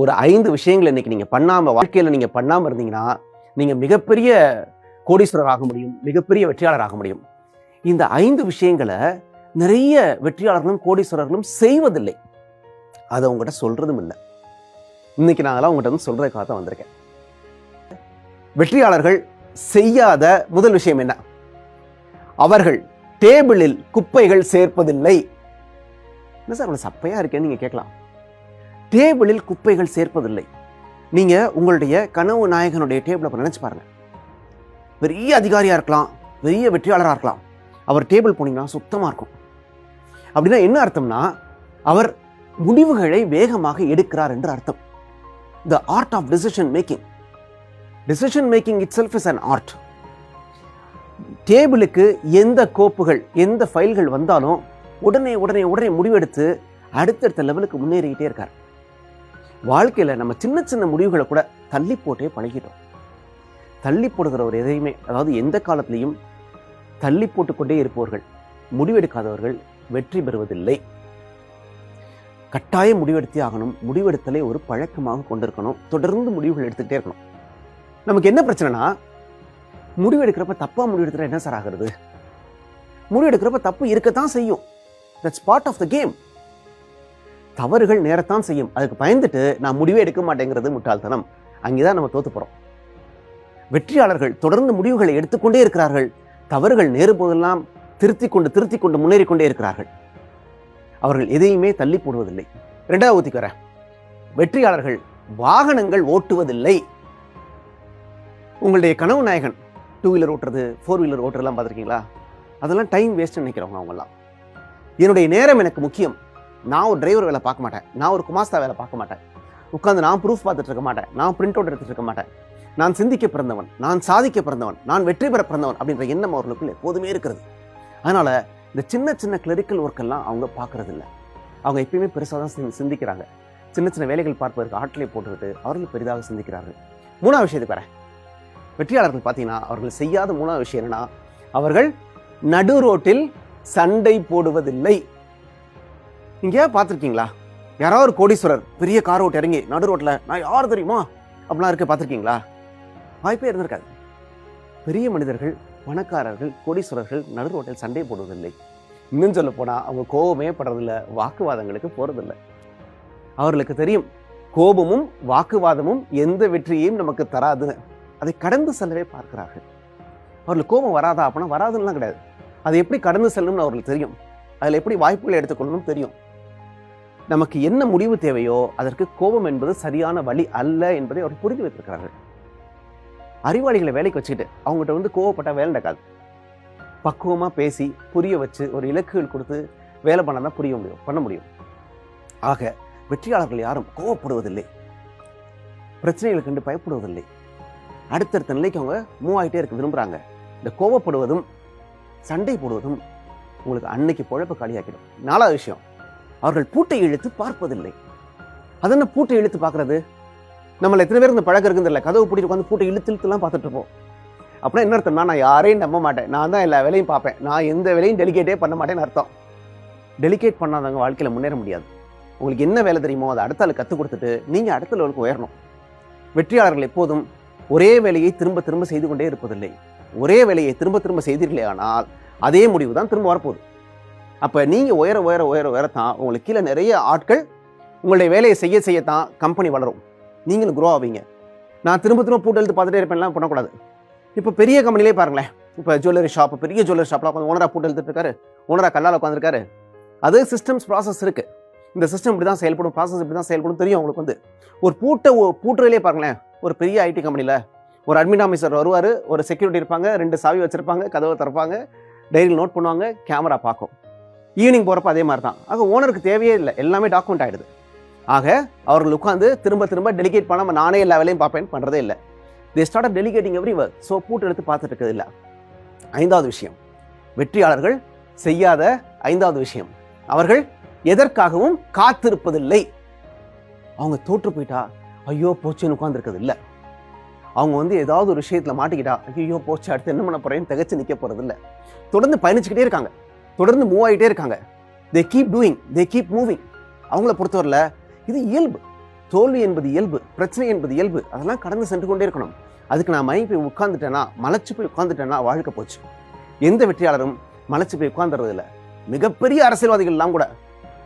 ஒரு ஐந்து விஷயங்களை இன்னைக்கு நீங்கள் பண்ணாமல் வாழ்க்கையில நீங்க பண்ணாம இருந்தீங்கன்னா நீங்க மிகப்பெரிய கோடீஸ்வரர் ஆக முடியும் மிகப்பெரிய வெற்றியாளர் ஆக முடியும். இந்த ஐந்து விஷயங்களை நிறைய வெற்றியாளர்களும் கோடீஸ்வரர்களும் செய்வதில்லை. அதை உங்கள்கிட்ட சொல்றதும் இல்லை. இன்னைக்கு நான் அதெல்லாம் உங்ககிட்ட வந்து சொல்றதுக்காக தான் வந்திருக்கேன். வெற்றியாளர்கள் செய்யாத முதல் விஷயம் என்ன? அவர்கள் டேபிளில் குப்பைகள் சேர்ப்பதில்லை. என்ன சார் அவ்வளோ சப்பையா இருக்கேன்னு நீங்க கேட்கலாம். டேபிளில் குப்பைகள் சேர்ப்பதில்லை. நீங்கள் உங்களுடைய கனவு நாயகனுடைய டேபிளை நினச்சி பாருங்கள் பெரிய அதிகாரியாக இருக்கலாம் பெரிய வெற்றியாளராக இருக்கலாம். அவர் டேபிள் போனீங்கன்னா சுத்தமாக இருக்கும். அப்படின்னா என்ன அர்த்தம்னா அவர் முடிவுகளை வேகமாக எடுக்கிறார் என்று அர்த்தம். The art of decision making decision making itself is an art டேபிளுக்கு எந்த கோப்புகள் எந்த ஃபைல்கள் வந்தாலும் உடனே உடனே உடனே முடிவெடுத்து அடுத்தடுத்த லெவலுக்கு முன்னேறிக்கிட்டே இருக்கார். வாழ்க்கையில நம்ம சின்ன சின்ன முடிவுகளை கூட தள்ளி போட்டே பழகிட்டோம். தள்ளி போடுகிற ஒரு எதையுமே அதாவது எந்த காலத்திலையும் தள்ளி போட்டுக்கொண்டே இருப்பவர்கள் முடிவெடுக்காதவர்கள் வெற்றி பெறுவதில்லை. கட்டாய முடிவெடுத்தே ஆகணும் முடிவெடுத்தலை ஒரு பழக்கமாக கொண்டிருக்கணும் தொடர்ந்து முடிவுகள் எடுத்துக்கிட்டே இருக்கணும். நமக்கு என்ன பிரச்சனைனா முடிவெடுக்கிறப்ப தப்பா முடிவெடுக்கிற என்ன சார் ஆகிறது? முடிவெடுக்கிறப்ப தப்பு இருக்கத்தான் செய்யும். That's part of the game தவறுகள் நேரத்தான் செய்யும். அதுக்கு பயந்துட்டு நான் முடிவே எடுக்க மாட்டேங்கிறது முட்டாள்தனம். அங்கேதான் நம்ம தோத்து போகிறோம் வெற்றியாளர்கள் தொடர்ந்து முடிவுகளை எடுத்துக்கொண்டே இருக்கிறார்கள். தவறுகள் நேரும் போதெல்லாம் திருத்தி கொண்டு திருத்தி கொண்டு முன்னேறி கொண்டே இருக்கிறார்கள். அவர்கள் எதையுமே தள்ளி போடுவதில்லை. ரெண்டாவது ஊத்திக்கிறேன் வெற்றியாளர்கள் வாகனங்கள் ஓட்டுவதில்லை. உங்களுடைய கனவு நாயகன் டூ வீலர் ஓட்டுறது ஃபோர் வீலர் ஓட்டுறதுலாம் பார்த்துருக்கீங்களா? அதெல்லாம் டைம் வேஸ்ட்னு நினைக்கிறவங்க அவங்கெல்லாம். என்னுடைய நேரம் எனக்கு முக்கியம். நான் ஒரு டிரைவர் வேலை பார்க்க மாட்டேன். நான் ஒரு குமாஸ்தா வேலை பார்க்க மாட்டேன். உட்காந்து நான் ப்ரூஃப் பார்த்துட்டு இருக்க மாட்டேன். நான் பிரிண்ட் அவுட் எடுத்துட்டு இருக்க மாட்டேன். நான் சிந்திக்க பிறந்தவன். நான் சாதிக்க பிறந்தவன். நான் வெற்றி பெற பிறந்தவன் அப்படின்ற எண்ணம் அவர்களுக்குள்ள எப்போதுமே இருக்கிறது. அதனால இந்த சின்ன சின்ன கிளரிக்கல் ஒர்க் எல்லாம் அவங்க பார்க்கறது இல்லை அவங்க எப்பயுமே பெருசாக தான் சிந்திக்கிறாங்க. சின்ன சின்ன வேலைகள் பார்ப்பதற்கு ஆற்றலை போட்டுக்கிட்டு அவர்கள் பெரிதாக சிந்திக்கிறார்கள். மூணாவது விஷயத்துக்கு வரேன் வெற்றியாளர்கள் பார்த்தீங்கன்னா அவர்கள் செய்யாத மூணாவது விஷயம் என்னன்னா அவர்கள் நடு ரோட்டில் சண்டை போடுவதில்லை. நீங்க பார்த்துருக்கீங்களா? யாராவது ஒரு கோடீஸ்வரர் பெரிய கார் ஓட்டு இறங்கி நடு ரோட்டில் நான் யார் தெரியுமா? அப்படிலாம் இருக்க பார்த்துருக்கீங்களா? வாய்ப்பே இருந்திருக்காது. பெரிய மனிதர்கள் பணக்காரர்கள் கோடீஸ்வரர்கள் நடு ரோட்டில் சண்டை போடுவதில்லை. இன்னும் சொல்ல போனால் அவங்க கோபமே படுறதில்ல வாக்குவாதங்களுக்கு போகிறதில்ல அவர்களுக்கு தெரியும் கோபமும் வாக்குவாதமும் எந்த வெற்றியையும் நமக்கு தராதுன்னு அதை கடந்து செல்லவே பார்க்கிறார்கள். அவர்களுக்கு கோபம் வராதா? அப்படின்னா வராதுன்னா கிடையாது. அதை எப்படி கடந்து செல்லணும்னு அவர்களுக்கு தெரியும். அதில் எப்படி வாய்ப்புகளை எடுத்துக்கொள்ளணும் தெரியும். நமக்கு என்ன முடிவு தேவையோ அதற்கு கோபம் என்பது சரியான வழி அல்ல என்பதை அவர் புரிந்து வைத்திருக்கிறார்கள். அறிவாளிகளை வேலைக்கு வச்சுக்கிட்டு அவங்ககிட்ட வந்து கோவப்பட்ட வேலை நடக்காது. பக்குவமாக பேசி புரிய வச்சு ஒரு இலக்குகள் கொடுத்து வேலை பண்ணாதான் புரிய முடியும் பண்ண முடியும். ஆக வெற்றியாளர்கள் யாரும் கோவப்படுவதில்லை. பிரச்சனைகளை கண்டு பயப்படுவதில்லை. அடுத்தடுத்த நிலைக்கு அவங்க மூவ் ஆகிட்டே இருக்க விரும்புகிறாங்க இந்த கோவப்படுவதும் சண்டை போடுவதும் உங்களுக்கு அன்னைக்கு பொழப்பு காலியாக்கிடும். நாலாவது விஷயம் அவர்கள் பூட்டை இழுத்து பார்ப்பதில்லை. அது என்ன பூட்டை இழுத்து பார்க்கறது? நம்மள எத்தனை பேர் இந்த பழக்கம் இருக்குன்னு கதவு பிடிச்சி உட்காந்து பூட்டை இழுத்து இழுத்துலாம் பார்த்துட்டு இருப்போம். அப்படின்னா என்ன அர்த்தம்னா நான் யாரையும் நம்ப மாட்டேன். நான் தான் எல்லா வேலையும் பார்ப்பேன். நான் எந்த வேலையும் டெலிகேட்டே பண்ண மாட்டேன்னு அர்த்தம். டெலிகேட் பண்ணாதவங்க வாழ்க்கையில் முன்னேற முடியாது. உங்களுக்கு என்ன வேலை தெரியுமோ அதை அடுத்த ஆள் கற்றுக் கொடுத்துட்டு நீங்கள் அடுத்த லெவலுக்கு உயரணும். வெற்றியாளர்கள் எப்போதும் ஒரே வேலையை திரும்ப திரும்ப செய்து கொண்டே இருப்பதில்லை. ஒரே வேலையை திரும்ப திரும்ப செய்தீர்களே ஆனால் அதே முடிவு தான் திரும்ப வரப்போகுது. அப்போ நீங்கள் உயர உயர உயர உயரத்தான் உங்களுக்கு கீழே நிறைய ஆட்கள் உங்களுடைய வேலையை செய்ய செய்யத்தான் கம்பெனி வளரும். நீங்களும் குரோ ஆவீங்க. நான் திரும்ப திரும்ப பூட்டு எழுத்து பார்த்துட்டே இருப்பேன்லாம் பண்ணக்கூடாது. இப்போ பெரிய கம்பெனிலே பாருங்களேன். இப்போ ஜுவல்லரி ஷாப் பெரிய ஜுவல்லரி ஷாப்பில் உட்காந்து ஓனராக பூட்டு எழுத்துட்டு இருக்காரு கல்லால் உட்காந்துருக்காரு. அது சிஸ்டம்ஸ் ப்ராசஸ் இருக்குது இந்த சிஸ்டம் இப்படி தான் செயல்படும் ப்ராசஸ் இப்படி தான் செயல்படும் தெரியும் உங்களுக்கு வந்து. ஒரு பூட்டை பூட்டுறதுலே பாருங்களேன் ஒரு பெரிய ஐடி கம்பெனியில் ஒரு அட்மின் ஆஃபீஸர் வருவார் ஒரு செக்யூரிட்டி இருப்பாங்க ரெண்டு சாவி வச்சுருப்பாங்க கதவை திறப்பாங்க டைரியில் நோட் பண்ணுவாங்க கேமரா பார்க்கும். ஈவினிங் போகிறப்ப அதே மாதிரி தான் ஆக ஓனருக்கு தேவையே இல்லை. எல்லாமே டாக்குமெண்ட் ஆகிடுது ஆக அவர்கள் உட்காந்து திரும்ப திரும்ப டெலிகேட் பண்ணாமல் நானே எல்லா வேலையும் பார்ப்பேன் பண்ணுறதே இல்லை. They start up delegating every work so பூட்டு எடுத்து பார்த்துட்டு இருக்கிறது இல்லை. ஐந்தாவது விஷயம். வெற்றியாளர்கள் செய்யாத ஐந்தாவது விஷயம். அவர்கள் எதற்காகவும் காத்திருப்பதில்லை. அவங்க தோற்று போயிட்டா ஐயோ போச்சுன்னு உட்காந்துருக்கிறது இல்லை. அவங்க வந்து ஏதாவது ஒரு விஷயத்தில் மாட்டிக்கிட்டா ஐயோ போச்சு அடுத்து என்ன பண்ண போகிறேன்னு தகச்சு நிற்க போறது தொடர்ந்து பயணிச்சுக்கிட்டே இருக்காங்க. தொடர்ந்து மூவ் ஆகிட்டே இருக்காங்க. They keep doing they keep moving அவங்கள பொறுத்தவரையில் இது இயல்பு. தோல்வி என்பது இயல்பு பிரச்சனை என்பது இயல்பு. அதெல்லாம் கடந்து சென்று கொண்டே இருக்கணும். அதுக்கு நான் மயங்கி போய் உட்காந்துட்டேன்னா மலைச்சு போய் உட்காந்துட்டேன்னா வாழ்க்கை போச்சு. எந்த வெற்றியாளரும் மலைச்சு போய் உட்கார்ந்துறது இல்லை. மிகப்பெரிய அரசியல்வாதிகள்லாம் கூட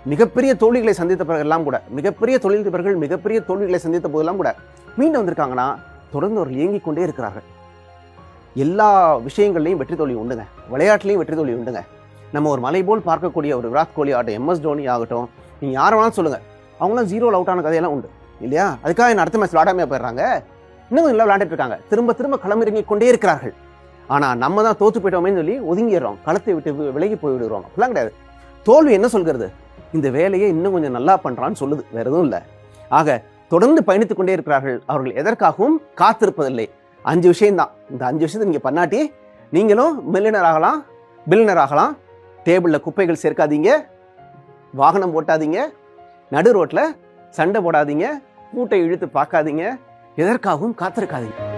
மிகப்பெரிய தோல்விகளை சந்தித்த பிறகெல்லாம் கூட மிகப்பெரிய தொழிலதிபர்கள் மிகப்பெரிய தோல்விகளை சந்தித்த போதெல்லாம் கூட மீண்டும் வந்திருக்காங்கன்னா தொடர்ந்து அவர்கள் இயங்கிக் கொண்டே இருக்கிறார்கள். எல்லா விஷயங்கள்லையும் வெற்றி தோல்வி உண்டுங்க. விளையாட்டுலையும் வெற்றி தோல்வி உண்டுங்க. நம்ம ஒரு மலை போல் பார்க்கக்கூடிய ஒரு விராட் கோலி ஆகட்டும் எம்எஸ் தோனி ஆகட்டும் நீங்கள் யாரை வேணாலும் சொல்லுங்கள் அவங்களாம் ஜீரோவில் அவுட் ஆன கதையெல்லாம் உண்டு. இல்லையா? அதுக்காக என்ன அடுத்த மேட்ச் விளாடாமையா போயிடுறாங்க. இன்னும் நல்லா விளையாண்டுட்டு இருக்காங்க. திரும்ப திரும்ப களமிறங்கி கொண்டே இருக்கிறார்கள். ஆனால் நம்ம தான் தோற்று போயிட்டோமேன்னு சொல்லி ஒதுங்கிடுறோம். களத்தை விட்டு விலகி போய் விடுறோம் அப்படிலாம் கிடையாது. தோல்வி என்ன சொல்கிறது? இந்த வேலையை இன்னும் கொஞ்சம் நல்லா பண்ணுறான்னு சொல்லுது. வேற எதுவும் இல்லை. ஆக தொடர்ந்து பயணித்துக் கொண்டே இருக்கிறார்கள். அவர்கள் எதற்காகவும் காத்திருப்பதில்லை. அஞ்சு விஷயம்தான். இந்த அஞ்சு விஷயத்தை நீங்கள் பண்ணாட்டி நீங்களும் மில்லினர் ஆகலாம் பில்லினர் ஆகலாம். டேபிளில் குப்பைகள் சேர்க்காதீங்க. வாகனம் ஓட்டாதீங்க. நடு ரோட்டில் சண்டை போடாதீங்க. கூட்டை இழுத்து பார்க்காதீங்க. எதற்காகவும் காத்திருக்காதீங்க.